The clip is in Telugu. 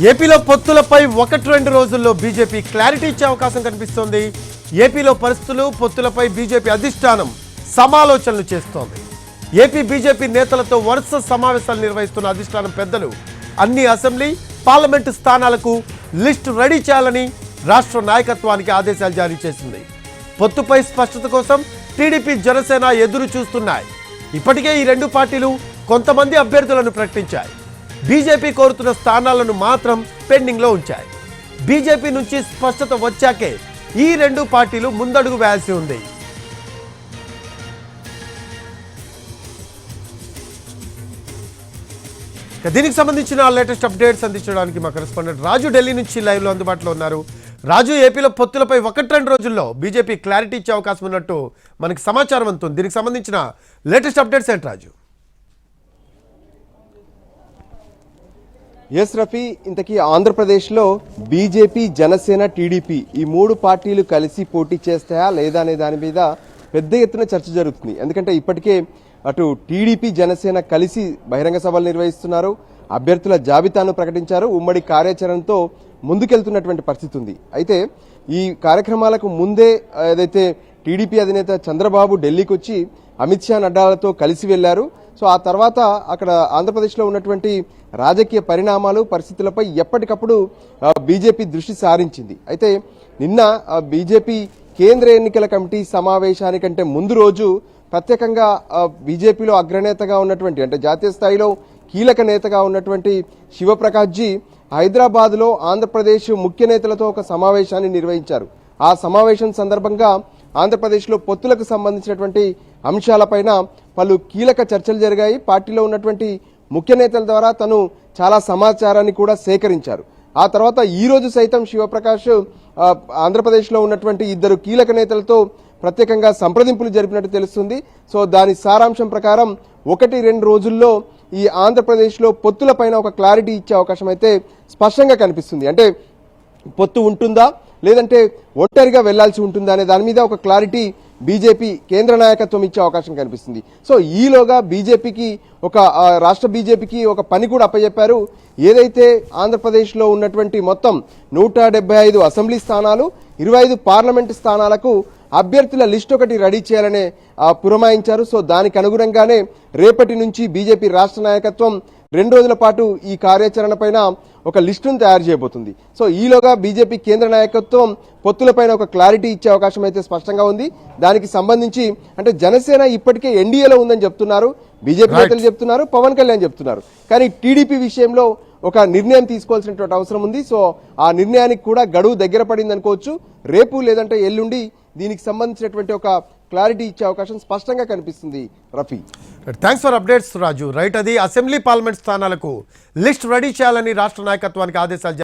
ఏపీలో పొత్తులపై ఒకటి రెండు రోజుల్లో బీజేపీ క్లారిటీ ఇచ్చే అవకాశం కనిపిస్తోంది. ఏపీలో పరిస్థితులు పొత్తులపై బీజేపీ అధిష్టానం సమాలోచనలు చేస్తోంది. ఏపీ బీజేపీ నేతలతో వరుస సమావేశాలు నిర్వహిస్తున్న అధిష్టానం పెద్దలు అన్ని అసెంబ్లీ పార్లమెంటు స్థానాలకు లిస్టు రెడీ చేయాలని రాష్ట్ర నాయకత్వానికి ఆదేశాలు జారీ చేసింది. పొత్తుపై స్పష్టత కోసం టీడీపీ జనసేన ఎదురు చూస్తున్నాయి ఇప్పటికే ఈ రెండు పార్టీలు కొంతమంది అభ్యర్థులను ప్రకటించాయి. బీజేపీ కోరుతున్న స్థానాలను మాత్రం పెండింగ్లో ఉంచాయి. బీజేపీ నుంచి స్పష్టత వచ్చాకే ఈ రెండు పార్టీలు ముందడుగు వేయాల్సి ఉంది. దీనికి సంబంధించిన లేటెస్ట్ అప్డేట్స్ అందించడానికి మా కరెస్పాండెంట్ రాజు ఢిల్లీ నుంచి లైవ్లో అందుబాటులో ఉన్నారు. రాజు ఏపీలో పొత్తులపై ఒకటి రెండు రోజుల్లో బీజేపీ క్లారిటీ ఇచ్చే అవకాశం ఉన్నట్టు మనకి సమాచారం అందుతుంది. దీనికి సంబంధించిన లేటెస్ట్ అప్డేట్స్ ఏంటి రాజు? ఎస్ రఫీ ఇంతకీ ఆంధ్రప్రదేశ్లో బీజేపీ జనసేన టీడీపీ ఈ మూడు పార్టీలు కలిసి పోటీ చేస్తాయా లేదా అనే దాని మీద పెద్ద ఎత్తున చర్చ జరుగుతుంది. ఎందుకంటే ఇప్పటికే అటు టీడీపీ జనసేన కలిసి బహిరంగ సభలు నిర్వహిస్తున్నారు. అభ్యర్థుల జాబితాను ప్రకటించారు. ఉమ్మడి కార్యాచరణతో ముందుకెళ్తున్నటువంటి పరిస్థితి ఉంది. అయితే ఈ కార్యక్రమాలకు ముందే ఏదైతే టీడీపీ అధినేత చంద్రబాబు ఢిల్లీకి వచ్చి అమిత్ షా నడ్డాలతో కలిసి వెళ్ళారు. సో ఆ తర్వాత అక్కడ ఆంధ్రప్రదేశ్లో ఉన్నటువంటి రాజకీయ పరిణామాలు పరిస్థితులపై ఎప్పటికప్పుడు బీజేపీ దృష్టి సారించింది. అయితే నిన్న బీజేపీ కేంద్ర ఎన్నికల కమిటీ సమావేశానికంటే ముందు రోజు ప్రత్యేకంగా బీజేపీలో అగ్రనేతగా ఉన్నటువంటి అంటే జాతీయ స్థాయిలో కీలక నేతగా ఉన్నటువంటి శివప్రకాష్ జీ హైదరాబాద్లో ఆంధ్రప్రదేశ్ ముఖ్య నేతలతో ఒక సమావేశాన్ని నిర్వహించారు. ఆ సమావేశం సందర్భంగా ఆంధ్రప్రదేశ్లో పొత్తులకు సంబంధించినటువంటి అంశాలపైన పలు కీలక చర్చలు జరిగాయి. పార్టీలో ఉన్నటువంటి ముఖ్య నేతల ద్వారా తను చాలా సమాచారాన్ని కూడా సేకరించారు. ఆ తర్వాత ఈ రోజు సైతం శివప్రకాష్ ఆంధ్రప్రదేశ్లో ఉన్నటువంటి ఇద్దరు కీలక నేతలతో ప్రత్యేకంగా సంప్రదింపులు జరిపినట్టు తెలుస్తుంది. సో దాని సారాంశం ప్రకారం ఒకటి రెండు రోజుల్లో ఈ ఆంధ్రప్రదేశ్లో పొత్తులపైన ఒక క్లారిటీ ఇచ్చే అవకాశం అయితే స్పష్టంగా కనిపిస్తుంది. అంటే పొత్తు ఉంటుందా? లేదంటే ఒంటరిగా వెళ్ళాల్సి ఉంటుందా? అనే దాని మీద ఒక క్లారిటీ బీజేపీ కేంద్ర నాయకత్వం ఇచ్చే అవకాశం కనిపిస్తుంది. సో ఈలోగా బీజేపీకి ఒక రాష్ట్ర బీజేపీకి ఒక పని కూడా అప్పచెప్పారు ఏదైతే ఆంధ్రప్రదేశ్లో ఉన్నటువంటి మొత్తం నూట ఐదు అసెంబ్లీ స్థానాలు ఇరవై ఐదు పార్లమెంటు స్థానాలకు అభ్యర్థుల లిస్ట్ ఒకటి రెడీ చేయాలనే పురమాయించారు. సో దానికి అనుగుణంగానే రేపటి నుంచి బీజేపీ రాష్ట్ర నాయకత్వం రెండు రోజుల పాటు ఈ కార్యాచరణ పైన ఒక లిస్టును తయారు చేయబోతుంది. సో ఈలోగా బీజేపీ కేంద్ర నాయకత్వం పొత్తులపైన ఒక క్లారిటీ ఇచ్చే అవకాశం అయితే స్పష్టంగా ఉంది. దానికి సంబంధించి అంటే జనసేన ఇప్పటికే ఎన్డీఏలో ఉందని చెప్తున్నారు. బీజేపీ. నేతలు చెప్తున్నారు పవన్ కళ్యాణ్ చెప్తున్నారు. కానీ టీడీపీ విషయంలో ఒక నిర్ణయం తీసుకోవాల్సినటువంటి అవసరం ఉంది. సో ఆ నిర్ణయానికి కూడా గడువు దగ్గర పడింది అనుకోవచ్చు. రేపు లేదంటే ఎల్లుండి దీనికి సంబంధించినటువంటి ఒక క్లారిటీ ఇచ్చే అవకాశం స్పష్టంగా కనిపిస్తుంది Rafi. Thanks for updates Raju right అది అసెంబ్లీ పార్లమెంట్ స్థానాలకు లిస్ట్ రెడీ చేయాలని రాష్ట్ర నాయకత్వానికి ఆదేశాలు